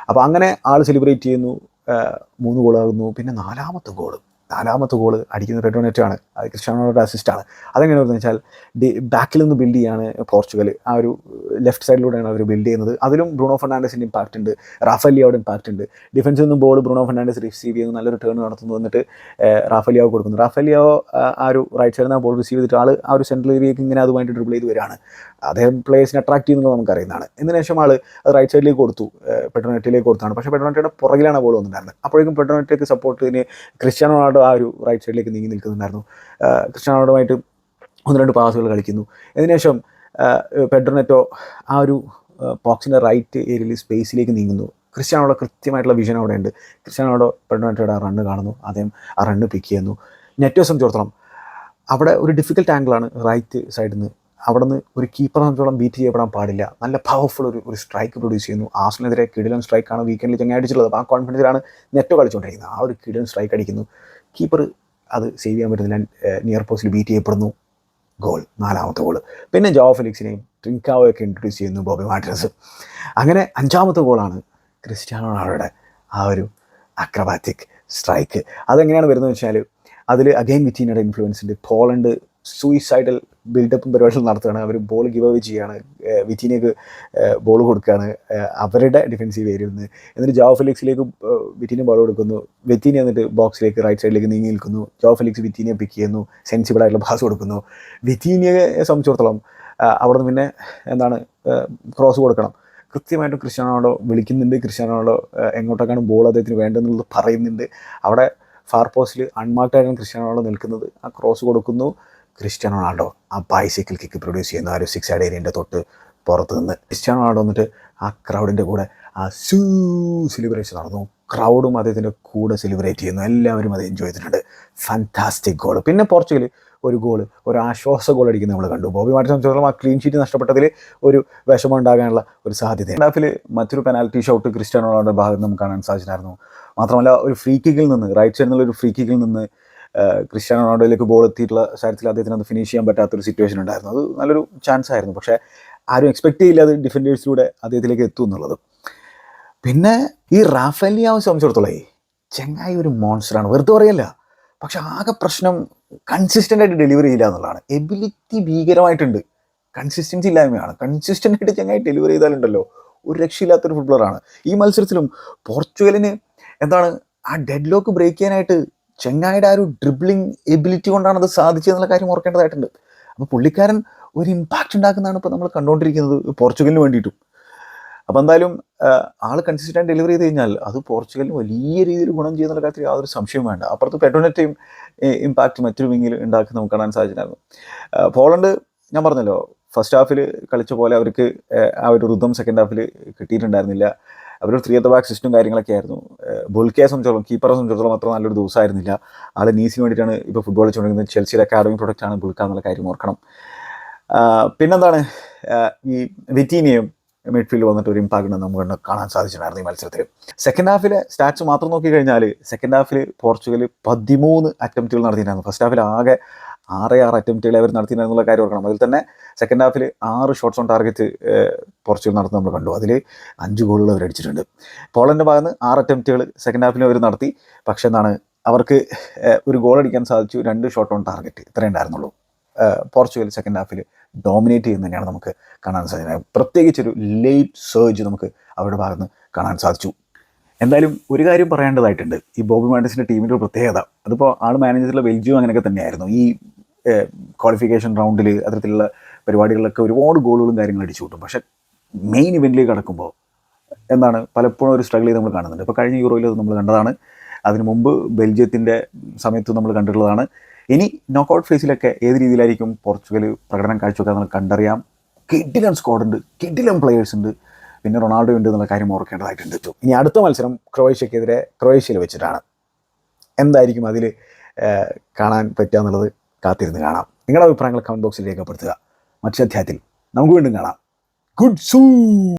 അപ്പോൾ അങ്ങനെ ആൾ സെലിബ്രേറ്റ് ചെയ്യുന്നു മൂന്ന് ഗോളാകുന്നു പിന്നെ നാലാമത്തെ ഗോൾ നാലാമത്തെ ഗോൾ അടിക്കുന്ന റെഡോണേറ്റാണ് അത് ക്രിസ്ത്യാനോയുടെ അസിസ്റ്റാണ് അതെങ്ങനെയാണെന്ന് വെച്ചാൽ ഡി ബാക്കിൽ നിന്ന് ബിൽഡ് ചെയ്യാണ് പോർച്ചുഗൽ. ആ ഒരു ലെഫ്റ്റ് സൈഡിലൂടെയാണ് അവർ ബിൽഡ് ചെയ്യുന്നത്. അതിലും ബ്രൂണോ ഫെർണാണ്ടസിന്റെ ഇമ്പാക്റ്റ് ഉണ്ട്. റാഫലിയോയുടെ ഇമ്പാക്റ്റ് ഉണ്ട്. ഡിഫൻസിൽ നിന്നും ബോൾ ബ്രൂണോ ഫെർണാണ്ടസ് റിസീവ് ചെയ്യുന്നു. നല്ലൊരു ടേൺ നടത്തുന്നു എന്നിട്ട് റാഫലിയോ കൊടുക്കുന്നു. റാഫലിയോ ആ ഒരു റൈറ്റ് സൈഡിൽ നിന്ന് ബോൾ റിസീവ് ചെയ്തിട്ട് ആൾ ആ ഒരു സെൻട്രൽ ഏരിയയ്ക്ക് ഇങ്ങനെ അതുമായിട്ട് ഡ്രിബിൾ ചെയ്ത് വരികയാണ്. അദ്ദേഹം പ്ലേയേഴ്സിനെ അട്രാക്ട് ചെയ്യുന്നത് നമുക്കറിയുന്നതാണ്. ഇതിനു ശേഷം ആൾ റൈറ്റ് സൈഡിലേക്ക് കൊടുത്തു. പെട്രോനെറ്റിലേക്ക് കൊടുത്താണ്. പക്ഷേ പെട്രോനെറ്റയുടെ പുറകിലാണ് ബോൾ വന്നിട്ടുണ്ടായിരുന്നത്. അപ്പോഴേക്കും പെട്രോനെറ്റയ്ക്ക് സപ്പോർട്ടിന് ക്രിസ്ത്യാനോ റൊണാൾഡോ ആ ഒരു റൈറ്റ് സൈഡിലേക്ക് നീങ്ങി നിൽക്കുന്നുണ്ടായിരുന്നു. ക്രിസ്ത്യാനോ റൊണാൾഡോമായിട്ട് ഒന്ന് രണ്ട് പാസുകൾ കളിക്കുന്നു. അതിനുശേഷം പെഡ്രോനെറ്റോ ആ ഒരു ബോക്സിന്റെ റൈറ്റ് ഏരിയയിൽ സ്പേസിലേക്ക് നീങ്ങുന്നു. ക്രിസ്ത്യാനോടെ കൃത്യമായിട്ടുള്ള വിഷൻ അവിടെ ഉണ്ട്. ക്രിസ്ത്യാനോടെ പെഡ്രോനെറ്റോയുടെ ആ റണ്ണ് കാണുന്നു. അദ്ദേഹം ആ റണ്ണ് പിക്ക് ചെയ്യുന്നു. നെറ്റോ സംബന്ധിച്ചിടത്തോളം അവിടെ ഒരു ഡിഫിക്കൽട്ട് ആംഗിളാണ് റൈറ്റ് സൈഡിൽ നിന്ന് അവിടെ നിന്ന് ഒരു കീപ്പറെ സംബന്ധിച്ചോളം ബീറ്റ് ചെയ്യപ്പെടാൻ പാടില്ല. നല്ല പവർഫുൾ ഒരു ഒരു സ്ട്രൈക്ക് പ്രൊഡ്യൂസ് ചെയ്യുന്നു. ആസ്ലിനെതിരെ കിടിലൻ സ്ട്രൈക്കാണ് വീക്കെൻഡിൽ ചങ്ങ അടിച്ചിട്ടുള്ളത് അപ്പോൾ ആ കോൺഫിഡൻസിലാണ് നെറ്റോ കളിച്ചുകൊണ്ടിരിക്കുന്നത് ആ ഒരു കിടിലൻ സ്ട്രൈക്ക് അടിക്കുന്നു. കീപ്പർ അത് സേവ് ചെയ്യാൻ പറ്റുന്നില്ല. നിയർ പോസ്റ്റിൽ ബീറ്റ് ചെയ്യപ്പെടുന്നു. ഗോൾ നാലാമത്തെ ഗോൾ. പിന്നെ ജോ ഫെലിക്സിനെയും ട്രിങ്കാവൊക്കെ ഇൻട്രൊഡ്യൂസ് ചെയ്യുന്നു ബോബി മാർട്ടിനസ് അങ്ങനെ അഞ്ചാമത്തെ ഗോളാണ് ക്രിസ്ത്യാനോ റൊണാൾഡോയുടെ ആ ഒരു അക്രബാറ്റിക് സ്ട്രൈക്ക് അതെങ്ങനെയാണ് വരുന്നത് വെച്ചാൽ അതിൽ അഗൈൻ വിറ്റീനയുടെ ഇൻഫ്ലുവൻസ് ഉണ്ട് പോളണ്ട് സൂയിസൈഡൽ ബിൽഡപ്പും പരിപാടികൾ നടത്തുകയാണ്. അവർ ബോൾ ഗിവ് അവേ ചെയ്യുകയാണ്. വിറ്റിനേക്ക് ബോൾ കൊടുക്കുകയാണ്. അവരുടെ ഡിഫൻസീവ് ഏരിയയിൽ നിന്ന്. എന്നിട്ട് ജോ ഫെലിക്സിലേക്ക് വിറ്റിനെ ബോൾ കൊടുക്കുന്നു. വെറ്റിനെ എന്നിട്ട് ബോക്സിലേക്ക് റൈറ്റ് സൈഡിലേക്ക് നീങ്ങി നിൽക്കുന്നു. ജോ ഫെലിക്സ് വിറ്റിനെ പിക്ക് ചെയ്യുന്നു. സെൻസിബിൾ ആയിട്ടുള്ള പാസ് കൊടുക്കുന്നു. വിറ്റീനിയെ സംബന്ധിച്ചിടത്തോളം അവിടെ പിന്നെ എന്താണ് ക്രോസ് കൊടുക്കണം. കൃത്യമായിട്ടും ക്രിസ്ത്യാനോടോ വിളിക്കുന്നുണ്ട്. ക്രിസ്ത്യാനോടോ എങ്ങോട്ടേക്കാണ് ബോൾ അദ്ദേഹത്തിന് വേണ്ടതെന്നുള്ളത് പറയുന്നുണ്ട്. അവിടെ ഫാർ പോസ്റ്റിൽ അൺമാർക്ഡായിട്ടാണ് ക്രിസ്ത്യാനോ റൊണാൾഡോ നിൽക്കുന്നത്. ആ ക്രോസ് കൊടുക്കുന്നു. ക്രിസ്ത്യാനോ റൊണാൾഡോ ആ ബൈസൈക്കിൾ കിക്ക് പ്രൊഡ്യൂസ് ചെയ്യുന്ന ആ ഒരു സിക്സ് ആഡ് ഏരിയന്റെ തൊട്ട് പുറത്ത് നിന്ന്. ക്രിസ്ത്യാനോ റൊണാൾഡോ വന്നിട്ട് ആ ക്രൗഡിന്റെ കൂടെ ആ സൂ സെലിബ്രേഷൻ നടന്നു. ക്രൗഡും അദ്ദേഹത്തിന്റെ കൂടെ സെലിബ്രേറ്റ് ചെയ്യുന്നു. എല്ലാവരും അത് എൻജോയ് ചെയ്തിട്ടുണ്ട്. ഫാന്റാസ്റ്റിക് ഗോൾ പിന്നെ പോർച്ചുഗൽ ഒരു ഗോൾ ഒരു ആശ്വാസ ഗോൾ അടിക്കുന്നത് നമ്മൾ കണ്ടു. ബോബി മാറ്റി സംബന്ധിച്ചിടത്തോളം ആ ക്ലീൻ ഷീറ്റ് നഷ്ടപ്പെട്ടതിൽ ഒരു വിഷമം ഉണ്ടാകാനുള്ള ഒരു സാധ്യത ഹാഫിൽ മറ്റൊരു പെനാൽറ്റി ഷോട്ട് ക്രിസ്ത്യാനോ റൊണാൾഡോയുടെ ഭാഗത്ത് നമുക്ക് കാണാൻ സാധിച്ചിട്ടുണ്ടായിരുന്നു. മാത്രമല്ല ഒരു ഫ്രീ കിക്കിൽ നിന്ന് റൈറ്റ് സൈഡിൽ നിന്നുള്ള ഒരു ഫ്രീ കിക്കിൽ നിന്ന് ക്രിസ്ത്യാനോ റൊണാൾഡോയിലേക്ക് ബോൾ എത്തിയിട്ടുള്ള കാര്യത്തിൽ അദ്ദേഹത്തിന് അത് ഫിനിഷ് ചെയ്യാൻ പറ്റാത്തൊരു സിറ്റുവേഷൻ ഉണ്ടായിരുന്നു. അത് നല്ലൊരു ചാൻസ് ആയിരുന്നു. പക്ഷേ ആരും എക്സ്പെക്ട് ചെയ്യില്ല അത് ഡിഫൻഡേഴ്സിലൂടെ അദ്ദേഹത്തിലേക്ക് എത്തും എന്നുള്ളത്. പിന്നെ ഈ റാഫേലിയാവ് സംബന്ധിച്ചിടത്തോളം ചെങ്ങായി ഒരു മോൺസ്റ്ററാണ് വെറുതെ പറയല്ല. പക്ഷെ ആകെ പ്രശ്നം കൺസിസ്റ്റന്റ് ആയിട്ട് ഡെലിവറി ചെയ്യില്ല എന്നുള്ളതാണ്. എബിലിറ്റി ഭീകരമായിട്ടുണ്ട്. കൺസിസ്റ്റൻസി ഇല്ലായ്മയാണ്. കൺസിസ്റ്റന്റ് ആയിട്ട് ചെങ്ങായി ഡെലിവറി ചെയ്താലുണ്ടല്ലോ. ഒരു രക്ഷയില്ലാത്തൊരു ഫുട്ബോളറാണ് ഈ മത്സരത്തിലും പോർച്ചുഗലിന് എന്താണ് ആ ഡെഡ് ലോക്ക് ബ്രേക്ക് ചെയ്യാനായിട്ട് ചെങ്ങായിയുടെ ആ ഒരു ഡ്രിബ്ലിംഗ് എബിലിറ്റി കൊണ്ടാണ് അത് സാധിച്ചതെന്നുള്ള കാര്യം ഓർക്കേണ്ടതായിട്ടുണ്ട് അപ്പോൾ പുള്ളിക്കാരൻ ഒരു ഇമ്പാക്റ്റ് ഉണ്ടാക്കുന്നതാണ് ഇപ്പോൾ നമ്മൾ കണ്ടുകൊണ്ടിരിക്കുന്നത് പോർച്ചുഗലിന് വേണ്ടിയിട്ടും. അപ്പോൾ എന്തായാലും ആൾ കൺസിസ്റ്റന്റ് ഡെലിവറി ചെയ്ത് കഴിഞ്ഞാൽ അത് പോർച്ചുഗലിന് വലിയ രീതിയിൽ ഗുണം ചെയ്യുന്ന കാര്യത്തിൽ യാതൊരു സംശയവും വേണ്ട. അപ്പുറത്ത് പെട്രോനെറ്റയും ഇമ്പാക്റ്റ് മറ്റൊരു വിങ്ങിൽ ഉണ്ടാക്കി നമുക്ക് കാണാൻ സാധിച്ചിട്ടുണ്ടായിരുന്നു. പോളണ്ട് ഞാൻ പറഞ്ഞല്ലോ ഫസ്റ്റ് ഹാഫിൽ കളിച്ച പോലെ അവർക്ക് ആ ഒരു ഋതം സെക്കൻഡ് ഹാഫിൽ കിട്ടിയിട്ടുണ്ടായിരുന്നില്ല. അവരൊരു ത്രീ അത്ത ബാക്ക് സിസ്റ്റും കാര്യങ്ങളൊക്കെ ആയിരുന്നു. ബുൾക്കയെ സംബന്ധിച്ചോളം കീപ്പറെ സംബന്ധിച്ചോളം അത്ര നല്ലൊരു ദിവസമായിരുന്നില്ല. ആൾ നീസിന് വേണ്ടിയിട്ടാണ് ഇപ്പോൾ ഫുട്ബോൾ കളിച്ചുകൊണ്ടിരിക്കുന്നത്. ചെൽസിയുടെ പ്രൊഡക്റ്റ് ആണ് ബുൾക്ക എന്നുള്ള കാര്യം ഓർക്കണം. പിന്നെന്താണ്? ഈ വിറ്റീനിയും മിഡ്ഫീൽഡ് വന്നിട്ട് ഒരു ഇമ്പാക്റ്റ് നമുക്ക് കാണാൻ സാധിച്ചിട്ടുണ്ടായിരുന്നു ഈ മത്സരത്തിൽ സെക്കൻഡ് ഹാഫിലെ സ്റ്റാറ്റ്സ് മാത്രം നോക്കി കഴിഞ്ഞാൽ സെക്കൻഡ് ഹാഫിൽ പോർച്ചുഗൽ പതിമൂന്ന് അറ്റംപ്റ്റുകൾ നടത്തിയിട്ടുണ്ടായിരുന്നു. ഫസ്റ്റ് ഹാഫിൽ ആകെ ആറ് ആറ് അറ്റംപ്റ്റുകൾ അവർ നടത്തിയിരുന്നുള്ള കാര്യം ഓർക്കണം. അതിൽ തന്നെ സെക്കൻഡ് ഹാഫിൽ ആറ് ഷോട്ട്സ് ഓൺ ടാർഗറ്റ് പോർച്ചുഗൽ നടത്തുന്നത് നമ്മൾ കണ്ടു. അതിൽ അഞ്ച് ഗോളുകൾ അവർ അടിച്ചിട്ടുണ്ട്. പോളന്റെ ഭാഗത്ത് ആറ് അറ്റംപ്റ്റുകൾ സെക്കൻഡ് ഹാഫിൽ അവർ നടത്തി. പക്ഷേ എന്താണ് അവർക്ക് ഒരു ഗോൾ അടിക്കാൻ സാധിച്ചു. രണ്ട് ഷോട്ട് ഓൺ ടാർഗറ്റ് ഇത്രയേ ഉണ്ടായിരുന്നുള്ളൂ. പോർച്ചുഗൽ സെക്കൻഡ് ഹാഫിൽ ഡോമിനേറ്റ് ചെയ്യുന്ന തന്നെയാണ് നമുക്ക് കാണാൻ സാധിക്കുന്നത്. പ്രത്യേകിച്ചൊരു ലേറ്റ് സർജ് നമുക്ക് അവരുടെ ഭാഗത്ത് കാണാൻ സാധിച്ചു. എന്തായാലും ഒരു കാര്യം പറയേണ്ടതായിട്ടുണ്ട്. ഈ ബോബി മാൻഡസിന്റെ ടീമിന്റെ ഒരു പ്രത്യേകത. അതിപ്പോൾ ആൾ മാനേജറിലെ ബെൽജിയം അങ്ങനെയൊക്കെ തന്നെയായിരുന്നു. ഈ ക്വാളിഫിക്കേഷൻ റൗണ്ടിൽ അത്തരത്തിലുള്ള പരിപാടികളിലൊക്കെ ഒരുപാട് ഗോളുകളും കാര്യങ്ങളും അടിച്ചു കൂട്ടും. പക്ഷേ മെയിൻ ഇവന്റിലേക്ക് കടക്കുമ്പോൾ എന്താണ്? പലപ്പോഴും ഒരു സ്ട്രഗിൾ ചെയ്ത് നമ്മൾ കാണുന്നുണ്ട്. ഇപ്പോൾ കഴിഞ്ഞ യൂറോയിൽ അത് നമ്മൾ കണ്ടതാണ്. അതിനു മുമ്പ് ബെൽജിയത്തിന്റെ സമയത്ത് നമ്മൾ കണ്ടിട്ടുള്ളതാണ്. ഇനി നോക്കൗട്ട് ഫേസിലൊക്കെ ഏത് രീതിയിലായിരിക്കും പോർച്ചുഗൽ പ്രകടനം കാഴ്ചവെക്കാൻ നമ്മൾ കണ്ടറിയാം. കിഡിലം സ്ക്വാഡ് ഉണ്ട് കിഡിലം പ്ലെയേഴ്സ് ഉണ്ട്. പിന്നെ റൊണാൾഡോ ഉണ്ട് എന്നുള്ള കാര്യം ഓർക്കേണ്ടതായിട്ടുണ്ട്. ഇനി അടുത്ത മത്സരം ക്രൊയേഷ്യക്കെതിരെ ക്രൊയേഷ്യയിൽ വെച്ചിട്ടാണ്. എന്തായിരിക്കും അതിൽ കാണാൻ പറ്റുക എന്നുള്ളത് കാത്തിരുന്ന് കാണാം. നിങ്ങളുടെ അഭിപ്രായങ്ങൾ കമന്റ് ബോക്സിൽ രേഖപ്പെടുത്തുക. മറ്റൊരു അധ്യായത്തിൽ നമുക്ക് വീണ്ടും കാണാം. ഗുഡ് സൂ